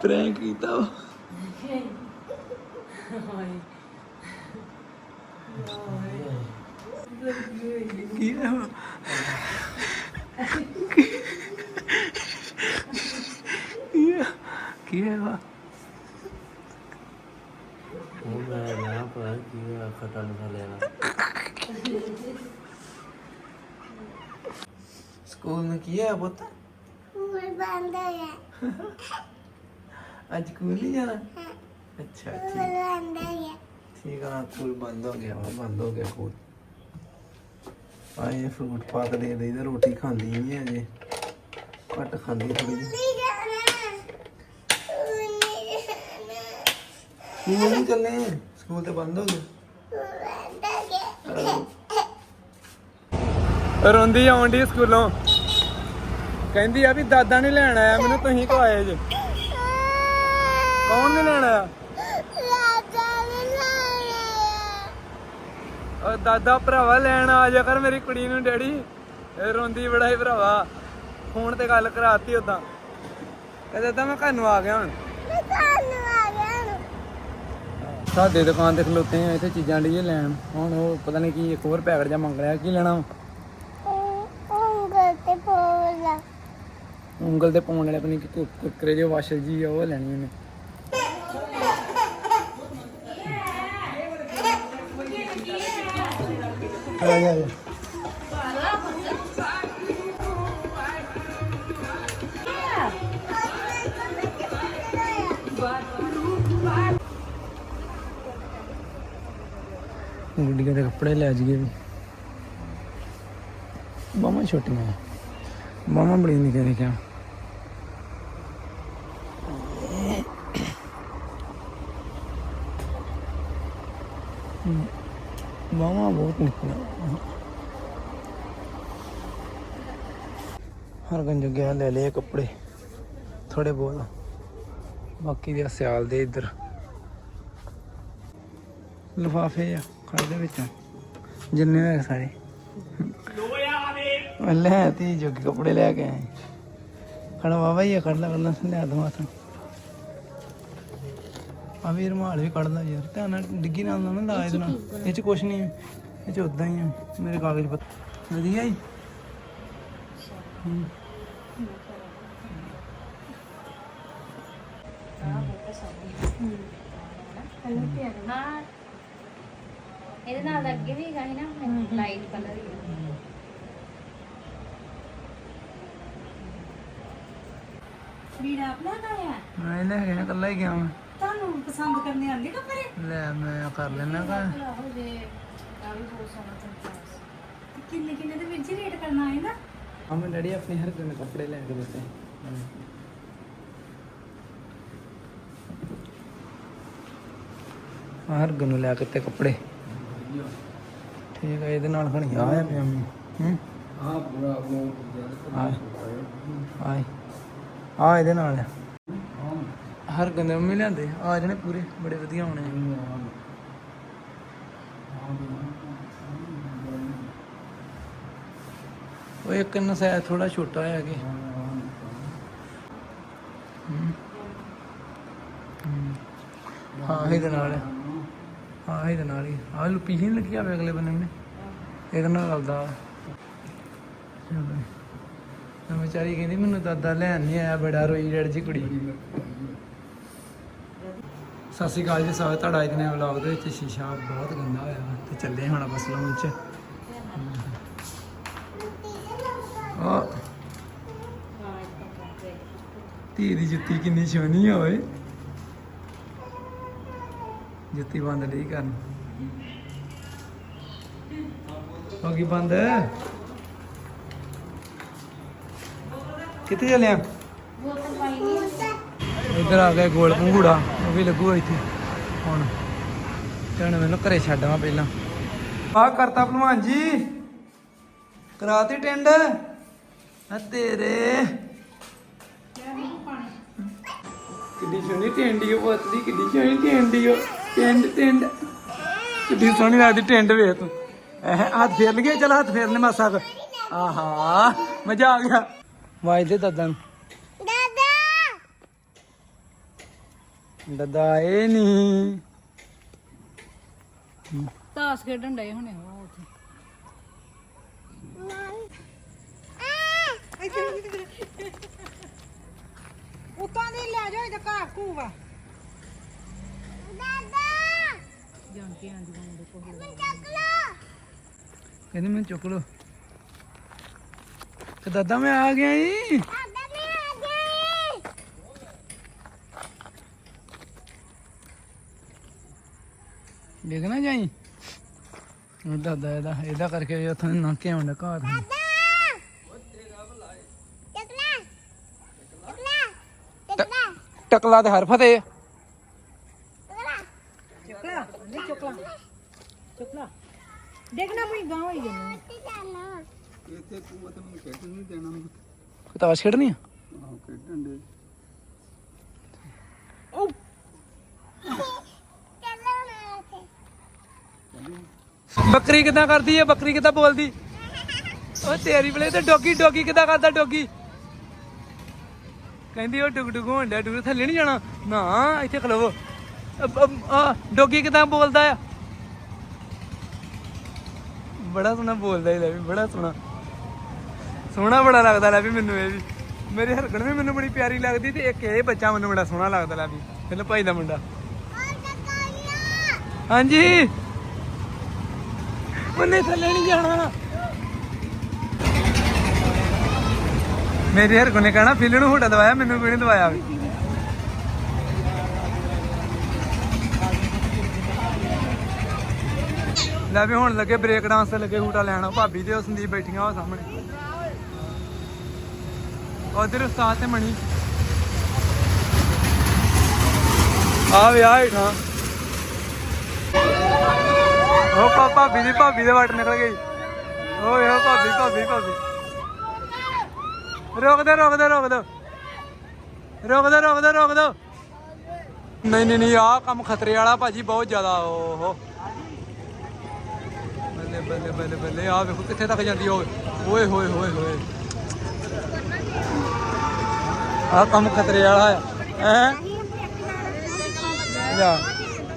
Prank ਕੀਤਾ ਵਾ। ਕੀ ਹੈ ਵਾ? ਕੀ ਹੈ ਕੀ ਹੈ ਵਾ? ਉਹ ਮੈਂ ਨਾ ਪਤਾ ਕੀ ਹੋਇਆ ਖਟਾ ਲਿਖਾ ਲੈਣਾ ਸਕੂਲ ਨੂੰ ਕੀ ਹੈ ਪੁੱਤ? ਸਕੂਲ ਬੰਦ ਹੈ ਅੱਜ ਸਕੂਲ ਨਹੀਂ ਜਾਣਾ? ਅੱਛਾ ਸਕੂਲ ਠੀਕ। ਬੰਦ ਹੈ ਠੀਕ ਆ ਸਕੂਲ ਬੰਦ ਹੋ ਗਿਆ ਵਾ ਬੰਦ ਹੋ ਗਿਆ ਸਕੂਲ। ਆਏ ਫਰੂਟ ਪਾ ਕੇ ਦੇ ਦੇ ਰੋਟੀ ਖਾਂਦੀ ਨਹੀਂ ਅਜੇ। ਘੱਟ ਖਾਂਦੀ ਥੋੜੀ ਜਿਹੀ। ਨਹੀਂ ਜਾਣਾ। ਨਹੀਂ ਜਾਣਾ। ਸਕੂਲ ਨਹੀਂ ਚੱਲੇ ਸਕੂਲ ਤੇ ਬੰਦ ਹੋ ਗਏ? ਸਕੂਲ ਬੰਦ ਹੈ ਰੋਂਦੀ ਆਉਂਦੀ ਸਕੂਲੋਂ? ਕਹਿੰਦੀ ਆ ਵੀ ਦਾਦਾ ਨਹੀਂ ਲੈਣ ਆਇਆ ਮੈਨੂੰ ਤੁਸੀਂ ਕੋ ਆਏ ਜੇ। ਕੌਣ ਨਹੀਂ ਲੈਣ ਆਇਆ? ਉਹ ਦਾਦਾ ਭਰਾਵਾ ਲੈਣ ਆ ਜਾ ਕਰ ਮੇਰੀ ਕੁੜੀ ਨੂੰ ਡੈਡੀ। ਇਹ ਰੋਂਦੀ ਬੜਾ ਹੀ ਭਰਾਵਾ। ਫੋਨ ਤੇ ਗੱਲ ਕਰਾਤੀ ਉਦਾਂ ਕਹਿੰਦਾ ਦਾਦਾ ਮੈਂ ਘਰ ਨੂੰ ਆ ਗਿਆ ਹੁਣ। ਸਾਡੇ ਦੁਕਾਨ ਤੇ ਖਲੋਤੇ ਆ ਇੱਥੇ ਚੀਜ਼ਾਂ ਲਈਏ ਲੈਣ। ਹੁਣ ਉਹ ਪਤਾ ਨਹੀਂ ਕੀ ਇੱਕ ਹੋਰ ਪੈਕਟ ਜਾਂ ਮੰਗ ਲਿਆ ਕੀ ਲੈਣਾ ਉਂਗਲ ਤੇ ਪਾਉਣ ਵਾਲੇ ਆਪਣੀ ਕੁੱਕਰੇ ਜਿਹੇ ਵਾਸ਼ਰ ਜੀ ਆ ਉਹ ਲੈਣੀ ਉਹਨੇ। ਆ ਜਾ ਜਾ। ਗੁੱਡੀਆਂ ਦੇ ਕੱਪੜੇ ਲੈ ਜਾਈਏ ਵੀ। ਬਾਹਾਂ ਛੋਟੀਆਂ ਬਾਹਾਂ ਬੜੀ ਨਿੱਕੀਆਂ ਨਿੱਕੀਆਂ ਬਾਹਾਂ ਗਿਆ, ਲੈ ਲਏ ਕੱਪੜੇ। ਥੋੜੇ ਬਹੁਤ। ਬਾਕੀ ਦੇ ਸਿਆਲ ਦੇ ਇੱਧਰ। ਲਫਾਫੇ ਆ, ਖੜ ਦੇ ਵਿੱਚ। ਜਿੰਨੇ ਹੋਏ ਸਾਰੇ। ਲੈ ਤੀ ਜੋ ਕੱਪੜੇ ਲੈ ਕੇ ਆਏ। ਖੜਾ ਬਾਬਾ ਹੀ ਕੱਢ ਲਾ ਕੱਢ ਲੈ ਦਵਾ ਤਾਂ ਆ ਵੀ ਰਮਾਲ ਵੀ ਕੱਢ ਲਾ ਯਾਰ, ਧਿਆਨ ਨਾਲ ਡਿੱਗੀ ਨਾਲ ਨਾ ਲਾ ਇਹਦੇ ਨਾਲ। ਇਹ ਚ ਕੁਛ ਨਹੀਂ। ਇਹ ਚ ਉਦਾਂ ਹੀ ਆ ਮੇਰੇ ਕਾਗਜ਼ ਪੱਤਰ ਵਧੀਆ ਹੀ ਹਾਂ ਇਹਦੇ ਨਾਲ ਅੱਗੇ ਵੀ ਹੈਗਾ ਸੀ ਨਾ ਲਾਈਟ ਕਲਰ ਹੀ ਵੀਰਾ ਆਪਣਾ ਆਇਆ ਮੈਂ ਲੈ ਗਿਆ ਕੱਲਾ ਹੀ ਗਿਆ ਮੈਂ ਤੁਹਾਨੂੰ ਪਸੰਦ ਕਰਨੇ ਆਂਦੇ ਕੱਪੜੇ? ਲੈ ਮੈਂ ਕਰ ਲੈਣਾ ਕਾ ਹੋ ਜੇ ਆ ਵੀ ਬਹੁਤ ਸੋਹਣਾ ਚੱਲਦਾ ਕਿੰਨੇ ਕਿੰਨੇ ਦੇ ਵਿੱਚ ਰੇਟ ਕਰਨਾ ਹੈ ਨਾ? ਆ ਮੈਂ ਡੈਡੀ ਆਪਣੇ ਹਰ ਦਿਨ ਕੱਪੜੇ ਲੈ ਕੇ ਦਿੱਤੇ। ਹਰ ਗਨੂੰ ਲੈ ਕੇ ਤੇ ਕੱਪੜੇ। ਠੀਕ ਹੈ ਇਹਦੇ ਨਾਲ ਖਣੀ ਆ ਆ ਪਿਆ ਮੈਂ ਹੂੰ ਆ ਪੂਰਾ ਆ ਆਏ। ਆ ਇਹਦੇ ਨਾਲ ਆ। ਹਰ ਗੰਦੇ ਮੰਮੀ ਲਿਆਂਦੇ ਆ। ਜਣੇ ਪੂਰੇ ਬੜੇ ਵਧੀਆ ਹੋਣੇ ਉਹ ਇੱਕ ਨਾ ਥੋੜਾ ਛੋਟਾ ਹੈ ਕਿ। ਹਾਂ। ਇਹਦੇ ਨਾਲ ਹਾਂ। ਇਹਦੇ ਨਾਲ ਹੀ। ਆ ਲੁਪੀ ਹੀ ਲੱਗੀ ਆਵੇ ਅਗਲੇ ਬੰਨੇ ਨੇ? ਇਹਦੇ ਨਾਲ ਲੱਗਦਾ ਚਲੋ। ਵਿਚਾਰੀ ਕਹਿੰਦੀ, ਮੈਨੂੰ ਦਾਦਾ ਲੈਣ ਨਹੀਂ ਆਇਆ, ਬੜਾ ਰੋਈ ਡੜ ਜੀ ਕੁੜੀ। ਸਤਿ ਸ਼੍ਰੀ ਅਕਾਲ ਜੀ ਸਾਰੇ ਤੁਹਾਡਾ ਅੱਜ ਦੇ ਵਲੌਗ ਦੇ ਵਿੱਚ। ਸ਼ੀਸ਼ਾ ਬਹੁਤ ਗੰਦਾ ਹੋਇਆ ਵਾ, ਤੇ ਚੱਲੇ ਹੁਣ ਬਸ ਲਾਉਣ ਚ। ਆ ਧੀ ਦੀ ਜੁੱਤੀ ਕਿੰਨੀ ਸੋਹਣੀ ਆ ਓਏ। ਜੁੱਤੀ ਬੰਦ ਨਹੀਂ ਕਰਨ। ਹੋ ਗਈ ਬੰਦ। ਕਿੱਥੇ ਚੱਲਿਆ ਬੋਤਲ ਪਾਈ ਆ ਗਿਆ ਗੋਲ ਪੰਗੂੜਾ ਉਹ ਵੀ ਲੱਗੂਗਾ ਇੱਥੇ। ਹੁਣ ਤੇ ਮੈਨੂੰ ਘਰੇ ਛੱਡਵਾ ਪਹਿਲਾਂ। ਆ ਕਰਤਾ ਭਲਵਾਨ ਜੀ। ਕਰਾਤੀ ਟੈਂਡ। ਆ ਤੇਰੇ। ਕਿੱਡੀ ਸੋਹਣੀ ਟੈਂਡੀ ਉਹ ਪੁੱਤਦੀ ਕਿੱਡੀ ਸੋਹਣੀ ਟੈਂਡੀ ਉਹ ਟੈਂਡ ਟੈਂਡ। ਕਿੱਡੀ ਸੋਹਣੀ ਲੱਗਦੀ ਟੈਂਡ ਵੇਖ ਤੂੰ। ਐ ਹੱਥ ਫੇਰ ਲਈਏ ਚਲ ਹੱਥ ਫੇਰਨੇ ਮਾਸਾ ਕੁ। ਆਹਾ ਮਜ਼ਾ ਆ ਗਿਆ। ਵਾਜ ਦੇ ਦਾਦਾ ਨੂੰ। ਦਾਦਾ। ਦਾਦਾ ਇਹ ਨਹੀਂ ਤਾਸ ਖੇਡਣ ਡਏ ਹੁਣੇ ਉਹ ਉੱਥੇ। ਉਤਾਂ ਦੀ ਲੈ ਜਾਓ ਇਹਦਾ ਘਾਹ ਲੋ ਕਹਿੰਦੀ ਮੈਨੂੰ ਚੁੱਕ ਲੋ ਤੇ ਦਾਦਾ ਮੈਂ ਆ ਗਿਆ ਈ। ਦਾਦਾ ਮੈਂ ਆ ਗਈ ਦੇਖਣਾ ਜਾਈ। ਉਹ ਦਾਦਾ ਇਹਦਾ ਇਹਦਾ ਕਰਕੇ ਉੱਥੋਂ ਨਾ ਕੇ ਆਉਂਦਾ ਘਰ। ਨੂੰ। ਦਾਦਾ ਚੱਕ ਲੈ ਚੱਕ ਲੈ ਚੱਕ ਲੈ ਟਕਲਾ ਤੇ ਹਰ ਫਤੇ ਚੱਕ ਲੈ ਚੁੱਕ ਲਾ ਨਹੀਂ ਚੁੱਕ ਲਾ ਚੁੱਕ ਲਾ ਦੇਖਣਾ ਪਈ ਗਾਂ ਹੋਈ ਜੰਨੇ ਤੇ ਜਾਣਾ ਕੋਈ ਤਾਸ਼ ਖੇਡਣੀ ਆ ਚੱਲੋ ਨਾ ਉੱਥੇ ਬੱਕਰੀ ਕਿਦਾਂ ਕਰਦੀ ਹੈ ਬੱਕਰੀ ਕਿਦਾਂ ਬੋਲਦੀ ਉਹ ਤੇਰੀ ਬਲੇ ਤੇ ਡੋਗੀ ਡੋਗੀ ਕਿਦਾਂ ਕਰਦਾ ਡੋਗੀ ਕਹਿੰਦੀ ਉਹ ਡੁਗ ਡੁਗ ਹੋਣ ਡਿਆ, ਡੁਗ ਥੱਲੇ ਨਹੀਂ ਜਾਣਾ। ਨਾ, ਇੱਥੇ ਖਲੋਵੋ ਆ, ਡੋਗੀ ਕਿਦਾਂ ਬੋਲਦਾ ਆ? ਬੜਾ ਸੋਹਣਾ ਬੋਲਦਾ ਇਹ ਲੈ ਵੀ, ਬੜਾ ਸੋਹਣਾ। ਸੋਹਣਾ ਬੜਾ ਲੱਗਦਾ ਲੈ ਵੀ ਮੈਨੂੰ ਇਹ ਵੀ। ਮੇਰੇ ਹਰਕਣ ਵੀ ਮੈਨੂੰ ਬੜੀ ਪਿਆਰੀ ਲੱਗਦੀ ਤੇ ਇੱਕ ਇਹ ਬੱਚਾ ਮੈਨੂੰ ਬੜਾ ਸੋਹਣਾ ਲੱਗਦਾ ਲੈ ਵੀ ਇਹਨੂੰ ਭਾਈ ਦਾ ਮੁੰਡਾ। ਹਾਂਜੀ। ਉਹਨੇ ਥੱਲੇ ਨਹੀਂ ਜਾਣਾ। ਮੇਰੇ ਹਰ ਨੇ ਕਹਿਣਾ, ਫਿੱਲ ਨੂੰ ਹੁਟਾ ਦਵਾਇਆ, ਮੈਨੂੰ ਕੋਈ ਨਹੀਂ ਦਵਾਇਆ ਵੀ। ਲੈ ਵੀ ਹੁਣ ਲੱਗੇ ਬ੍ਰੇਕ ਡਾਂਸ ਤੇ ਲੱਗੇ ਹੂਟਾ ਲੈਣਾ ਭਾਬੀ ਤੇ ਉਹ ਸੰਦੀਪ ਬੈਠੀਆਂ ਉਹ ਸਾਹਮਣੇ। ਉਧਰ ਉਸਤਾਦ ਤੇ ਮਣੀ। ਆ ਵਿਆਹ ਹੇਠਾਂ। ਉਹ ਪਾ ਭਾਬੀ ਦੀ ਭਾਬੀ ਦੇ ਵਾਟ ਨਿਕਲ ਗਈ। ਓਏ ਓ ਭਾਬੀ ਭਾਬੀ ਭਾਬੀ। ਰੋਕ ਦੇ ਰੋਕ ਦੇ, ਰੋਕ ਦੋ। ਰੋਕ ਦੇ ਰੋਕ ਦੇ, ਰੋਕ ਦੋ। ਨਹੀਂ ਨਹੀਂ ਨਹੀਂ, ਆਹ ਕੰਮ ਖਤਰੇ ਵਾਲਾ ਭਾਜੀ ਬਹੁਤ ਜ਼ਿਆਦਾ, ਓਹੋ। ਬੱਲੇ ਬੱਲੇ ਬੱਲੇ ਬੱਲੇ ਆ ਵੇਖੋ ਕਿੱਥੇ ਤੱਕ ਜਾਂਦੀ ਓਏ ਓਏ, ਹੋਏ ਹੋਏ ਹੋਏ। ਆਹ ਕੰਮ ਖਤਰੇ ਵਾਲਾ ਆ ਹੈ? ਜਾ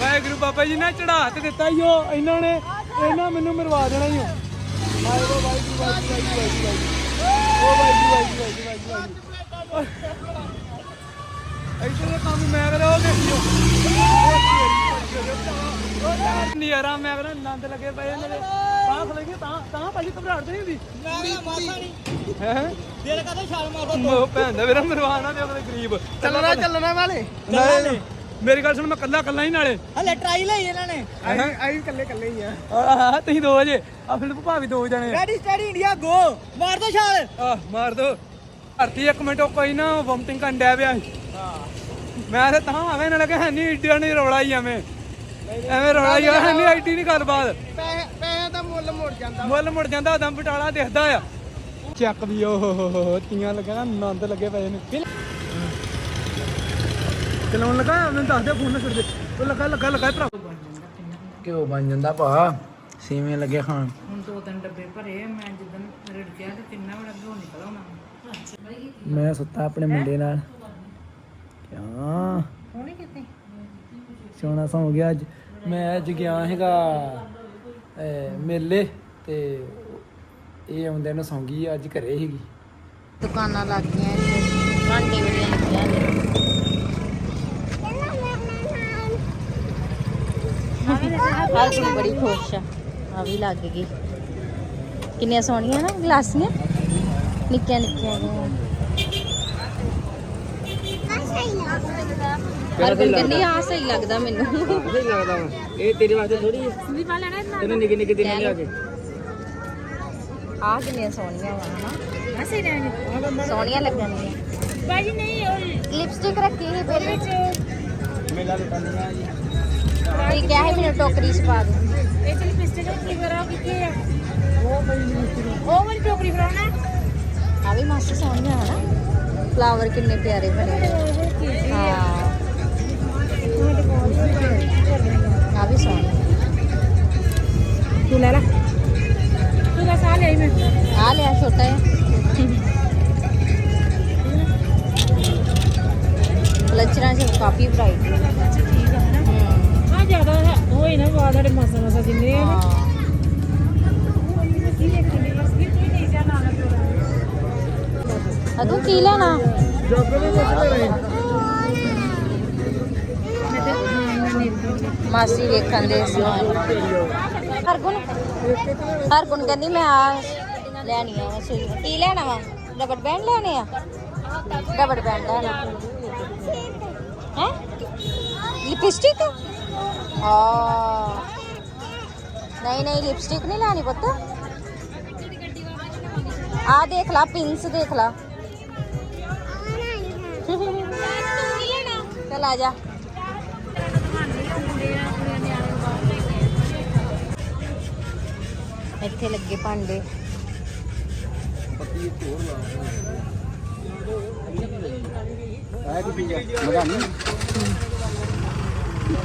ਵਾਹਿਗੁਰੂ ਬਾਬਾ ਜੀ ਨੇ ਚੜਾ ਤੇ ਦਿੱਤਾ ਈ ਉਹ ਇਹਨਾਂ ਨੇ, ਇਹਨਾਂ ਮੈਨੂੰ ਮਰਵਾ ਦੇਣਾ ਹੀ ਓ। ਵਾਹਿਗੁਰੂ ਵਾਹਿਗੁਰੂ ਵਾਹਿਗੁਰੂ ਵਾਹਿਗੁਰੂ ਵਾਹਿਗੁਰੂ। ਓ ਵਾਹਿਗੁਰੂ। ਵਾਹਿਗੁਰੂ ਵਾਹਿਗੁਰੂ ਵਾਹਿਗੁਰੂ ਇੱਥੇ ਦੇ ਕੰਮ ਮੈਂ ਕਰਾਂ ਉਹ ਦੇਖਿਓ ਨਹੀਂ ਯਾਰਾ ਮੈਂ ਕਰਾਂ ਨੰਦ ਲੱਗੇ ਪਏ ਇਹਨਾਂ ਦੇ ਬਾਹ ਖਲੋਗੇ ਤਾਂ ਤਾਂ ਭਾਜੀ ਘਬਰਾਹਟ ਤੇ ਨਹੀਂ ਹੁੰਦੀ ਹੈ ਦਿਲ ਕਦੋਂ ਛਾਲ ਮਾਰੋ ਉਹ ਭੈਣ ਦਾ ਮੇਰਾ ਮਰਵਾਣਾ ਤੇ ਉਹਦੇ ਗਰੀਬ ਚੱਲਣਾ ਚੱਲਣਾ ਵਾਲੇ ਨਹੀਂ ਮੇਰੀ ਗੱਲ ਸੁਣ ਮੈਂ ਕੱਲਾ ਕੱਲਾ ਹੀ ਨਾਲੇ ਹਲੇ ਟਰਾਈ ਲਈ ਇਹਨਾਂ ਨੇ ਆਈ ਆਈ ਕੱਲੇ ਕੱਲੇ ਹੀ ਆ ਆਹ ਤੁਸੀਂ ਦੋ ਜੇ ਆ ਫਿਰ ਭਾਵੇਂ ਦੋ ਜਣੇ। ਰੈਡੀ ਸਟੈਡੀ ਇੰਡੀਆ ਗੋ ਮਾਰ ਦੋ ਛਾਲ। ਆ ਮਾਰ ਦੋ। ਧਰਤੀ ਇੱਕ ਮਿੰਟ ਉਹ ਕੋਈ ਨਾ ਵੋਮਟਿੰਗ ਕਰਨ ਡਿਆ ਪਿਆ ਸੀ। ਮੈਂ ਤੇ ਤਾਂ ਆਵੇਂ ਨਾ ਲੱਗੇ ਹੈ ਨਹੀਂ ਈਡੀਆਂ ਨਹੀਂ ਰੌਲਾ ਹੀ ਐਵੇਂ। ਐਵੇਂ ਰੌਲਾ ਹੀ ਹੈ ਨਹੀਂ ਆਈਟੀ ਨਹੀਂ ਗੱਲਬਾਤ। ਪੈਸੇ ਪੈਸੇ ਦਾ ਮੁੱਲ ਮੁੜ ਜਾਂਦਾ। ਮੁੱਲ ਮੁੜ ਜਾਂਦਾ ਦਮ ਬਟਾਲਾ ਦਿਖਦਾ ਆ। ਚੱਕ ਵੀ ਓ ਹੋ ਹੋ ਹੋ ਤੀਆਂ ਲੱਗਾ ਨਾ ਆਨੰਦ ਲੱਗੇ ਪਏ ਨੇ। ਚਲਾਉਣ ਲੱਗਾ ਉਹਨੂੰ ਦੱਸ ਦੇ ਫੋਨ ਨਾ ਛੱਡ ਦੇ। ਉਹ ਲੱਗਾ ਲੱਗਾ ਲੱਗਾ ਭਰਾ। ਕਿਉਂ ਬਣ ਜਾਂਦਾ ਭਾ ਸੀਵੇਂ ਲੱਗੇ ਖਾਣ। ਹੁਣ ਦੋ ਤਿੰਨ ਡੱਬੇ ਭਰੇ ਮੈਂ ਜਿੱਦਨ ਰੜਕਿਆ ਤੇ ਤਿੰਨਾਂ ਵੜਾ ਘਿਓ ਨਿਕਲ ਆਉਣਾ। ਮੈਂ ਸੁੱਤਾ ਆਪਣੇ ਮੁੰਡੇ ਨਾਲ। ਕਿਆ ਹੋਣੀ ਕਿਤੇ? ਸੋਹਣਾ ਸੌ ਗਿਆ ਅੱਜ। ਮੈਂ ਅੱਜ ਗਿਆ ਹੈਗਾ ਮੇਲੇ ਤੇ ਇਹ ਆਉਂਦੇ ਨੂੰ ਸੌਂ ਗਈ ਅੱਜ ਘਰੇ ਸੀਗੀ। ਦੁਕਾਨਾਂ ਲੱਗ ਗਈਆਂ ਭਾਂਡੇ ਲੱਗੀਆਂ ਤੋਂ ਬੜੀ ਖੁਸ਼ ਆ ਆ ਵੀ ਲੱਗ ਗਈ। ਕਿੰਨੀਆਂ ਸੋਹਣੀਆਂ ਨਾ ਗਲਾਸੀਆਂ? ਨਿੱਕੀਆਂ ਨਿੱਕੀਆਂ ਪਰ ਕਹਿੰਦੀ ਆ ਸਹੀ ਲੱਗਦਾ ਮੈਨੂੰ। ਸਹੀ ਲੱਗਦਾ ਇਹ ਤੇਰੇ ਵਾਸਤੇ ਥੋੜੀ ਤੈਨੂੰ ਨਿੱਕੇ ਨਿੱਕੇ ਦਿਨ ਲਿਆ ਕੇ। ਆ ਕਿੰਨੀਆਂ ਸੋਹਣੀਆਂ ਵਾ ਹਨਾ? ਅਸੀਂ ਰਹਿਣੇ ਸੋਹਣੀਆਂ ਲੱਗਣਗੀਆਂ ਬਾਜੀ ਨਹੀਂ ਲਿਪਸਟਿਕ ਰੱਖੀ ਸੀ ਪਹਿਲੇ। ਮੇਲਾ ਲੁਟਾਨੀਆਂ ਜੀ। ਇਹ ਕਿਹਾ ਹੈ ਮੈਨੂੰ ਟੋਕਰੀ ਚ ਪਾ ਦੇ। ਇਹ ਚ ਲਿਪਸਟਿਕ ਕੀ ਕਰਾਂ ਕਿੱਥੇ ਆ? ਉਹ ਵਾਲੀ ਟੋਕਰੀ ਫਰਾਉਣਾ ਆ ਵੀ ਮਾਸੀ ਸੋਹਣੀਆਂ ਹਨਾ ਫਲਾਵਰ ਕਿੰਨੇ ਪਿਆਰੇ ਬਣੇ ਹਾਂ। ਆ। ਵੀ ਸੋਹਣੇ ਤੂੰ ਲੈ ਲੈ। ਤੂੰ ਬਸ ਆ ਲਿਆਈ ਮੈਂ। ਆ ਲਿਆ ਛੋਟਾ ਹੈ ਕਲਚਰਾਂ ਚ ਕਾਫੀ ਵੈਰਾਈਟੀ ਹੈ ਹੈ ਹਨਾ ਆ ਨਾ। ਬਾਅਦ ਸਾਡੇ ਮਾਸਾ ਮਾਸਾ ਜਿੰਨੇ ਆ ਹਾਂ। ਕੀ ਦੇਖਣੀ ਅਦੂ ਕੀ ਲੈਣਾ? ਮੈਂ ਮਾਸੀ ਵੇਖਣ ਦੇ ਸਮਾਨ। ਹਰਗੁਣ ਹਰਗੁਣ ਕਹਿੰਦੀ ਮੈਂ ਆ ਲੈਣੀ ਆ ਸੂਈ ਕੀ ਲੈਣਾ ਵਾ? ਰਬੜ ਬੈਂਡ ਲੈਣੇ ਆ? ਰਬੜ ਬੈਂਡ ਲੈਣਾ ਹੈ? ਲਿਪਸਟਿਕ? ਆ। ਨਹੀਂ ਨਹੀਂ, ਲਿਪਸਟਿਕ ਨਹੀਂ ਲੈਣੀ ਪੁੱਤ। ਆ ਦੇਖ ਲਾ, ਪਿੰਸ ਦੇਖ ਲਾ। ਚਲ ਆ ਜਾ। ਇੱਥੇ ਲੱਗੇ ਭਾਂਡੇ।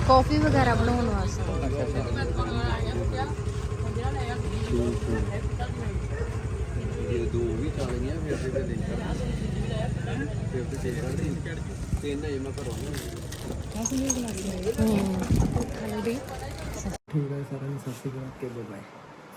ਕਾਫੀ ਵਗੈਰਾ ਬਣਾਉਣ ਵਾਸਤੇ। ਜੇ ਦੋ ਵੀ ਚੱਲ ਗਈਆਂ ਫਿਰ ਤੇ ਦੇ ਫਿਰ ਤੇ ਦੇ ਦਾਂਗੇ ਤਿੰਨ ਅਜੇ ਮੈਂ ਘਰੋਂ ਨਹੀਂ। ਠੀਕ ਹੈ ਸਾਰਿਆਂ ਨੂੰ ਸਤਿ ਸ਼੍ਰੀ ਅਕਾਲ ਕੇ ਬਾਏ